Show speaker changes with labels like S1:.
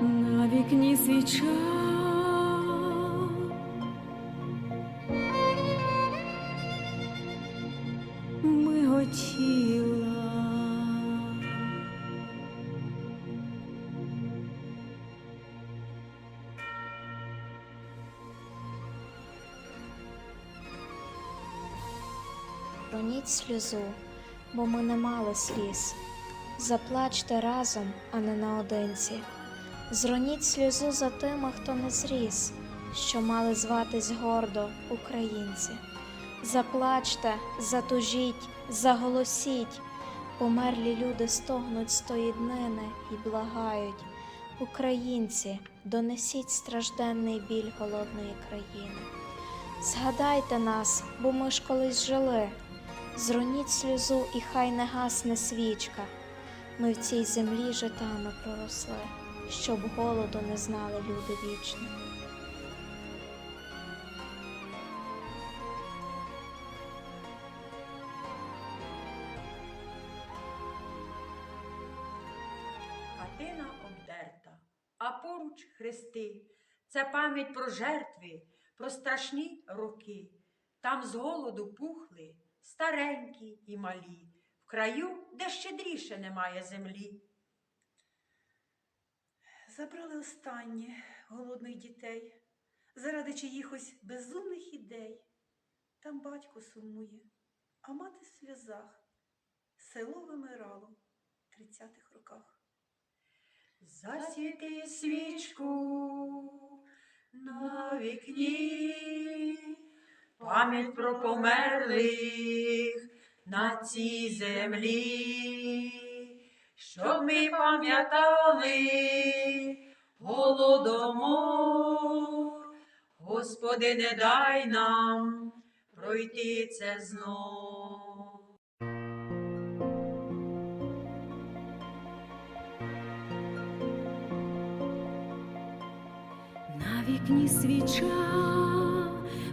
S1: На вікні свіча. Миготіла.
S2: Роніть сльозу, бо ми не мали сліз. Заплачте разом, а не наодинці. Зроніть сльозу за тими, хто не зріс, що мали зватись гордо українці. Заплачте, затужіть, заголосіть. Померлі люди стогнуть з тої днини і благають. Українці, донесіть стражденний біль голодної країни. Згадайте нас, бо ми ж колись жили. Зроніть сльозу, і хай не гасне свічка. Ми в цій землі житами проросли, щоб голоду не знали люди вічно.
S3: Хатина обдерта, а поруч хрести. Це пам'ять про жертви, про страшні роки. Там з голоду пухли старенькі і малі, в краю, де щедріше немає землі.
S4: Забрали останнє голодних дітей, заради чиїхось безумних ідей. Там батько сумує, а мати в сльозах. Село вимирало в тридцятих роках.
S3: Засвіти свічку на вікні, пам'ять про померлих на цій землі, щоб ми пам'ятали голодомор, Господи, не дай нам пройти це знов.
S1: На вікні свіча